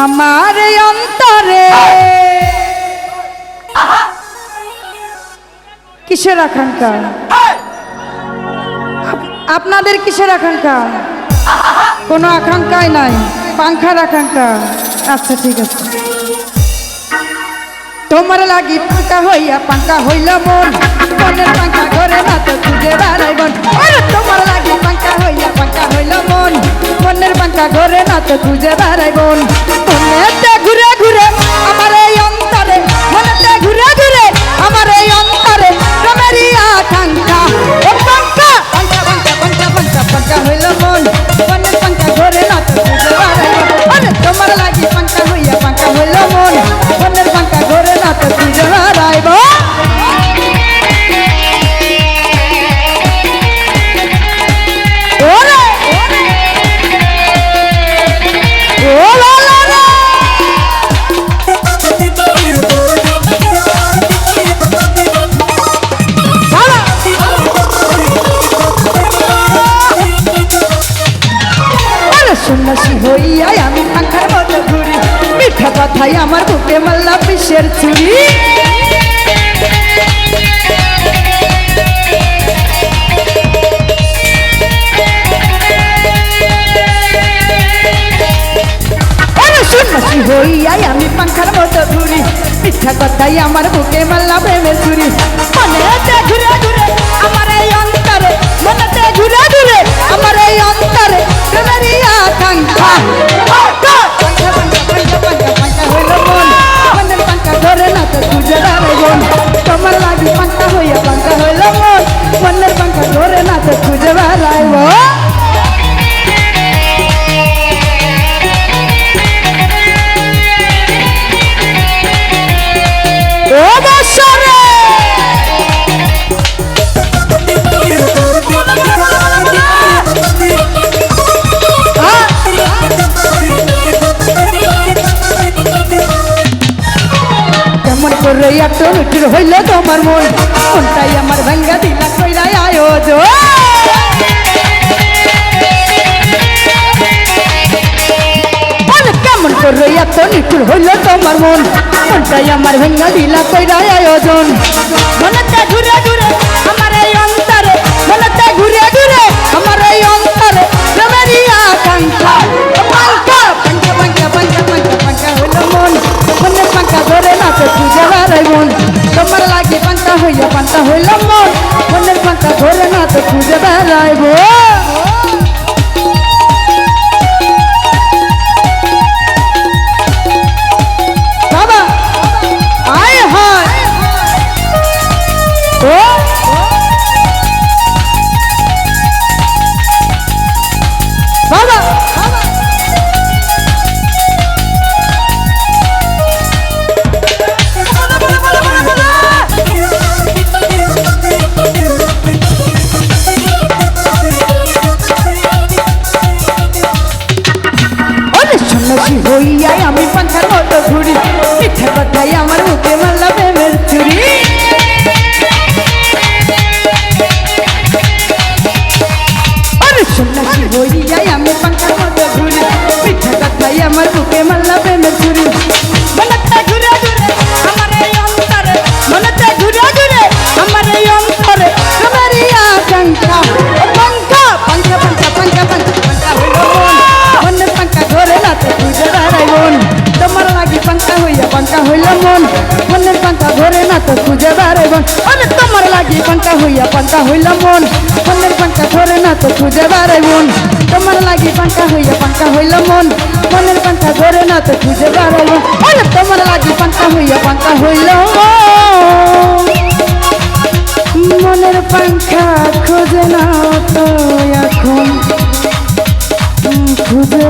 আমার অন্তরে। কিসের আকাঙ্ক্ষা? আপনাদের কিসের আকাঙ্ক্ষা? কোনো আকাঙ্ক্ষাই নাই, পাংখার আকাঙ্ক্ষা। আচ্ছা ঠিক আছে। তোমার লাগি পাঙ্কা হইয়া পাঙ্কা হইল মন। মনের পাঙ্কা ঘরে না তো খুঁজে বেড়াই মন। তোমার লাগি পাঙ্কা হইয়া পাঙ্কা হইল মন। মনের পাঙ্কা ঘরে না তো খুঁজে বেড়াই মন। সন্ন্যাসী হইয়াই আমি পাখার মতো ঘুরি। মিঠা কথাই আমার বুকে মাল্লা পিসের চুরি। সন্ন্যাসী হইয়াই আমি পাখার মতো ঘুরি। মিঠা কথাই আমার বুকে মাল্লা প্রেমের চুরি। মনেতে ঘুরে ঘুরে আমার এই অন্তরে এত মিটির হইল তোমার মন। কোনটাই আমার ভাঙ্গা দিলা কইলাই আয়োজন কেমন করে এত নিঠুর হইল তোমার মন। কোনটাই আমার ভেঙ্গা দিলা কইরা আয়োজন ঘুরে সন্ন্যাসী হইয়াই আমি পাখার মতো ঘুরি। মিথ্যা কথাই আমার মুখে মারলা প্রেমের চুরি মনতে ঘুরে ঘুরে আমার এই অন্তরে মনতে ঘুরে ঘুরে আমার এই অন্তরে তোমারই আকাঙ্ক্ষা। পাঙ্কা পাঙ্কা পাঙ্কা পাঙ্কা পাঙ্কা পাঙ্কা পাঙ্কা হইল মন। মনের পাঙ্কা ধরে না তো খুঁজে বেড়াই মন। তোমার লাগি মন। মনের পাঙ্কা ধরে না তো খুঁজে বেড়াই মন। তোমার লাগি পাঙ্কা হইয়া পাঙ্কা হইল মন। মনের পাঙ্কা ধরে না তো খুঁজে বেড়াই মন। তোমার লাগি পাঙ্কা হইয়া পাঙ্কা হইল মন। মনের পাঙ্খা খোঁজে না তো এখন। খুঁজে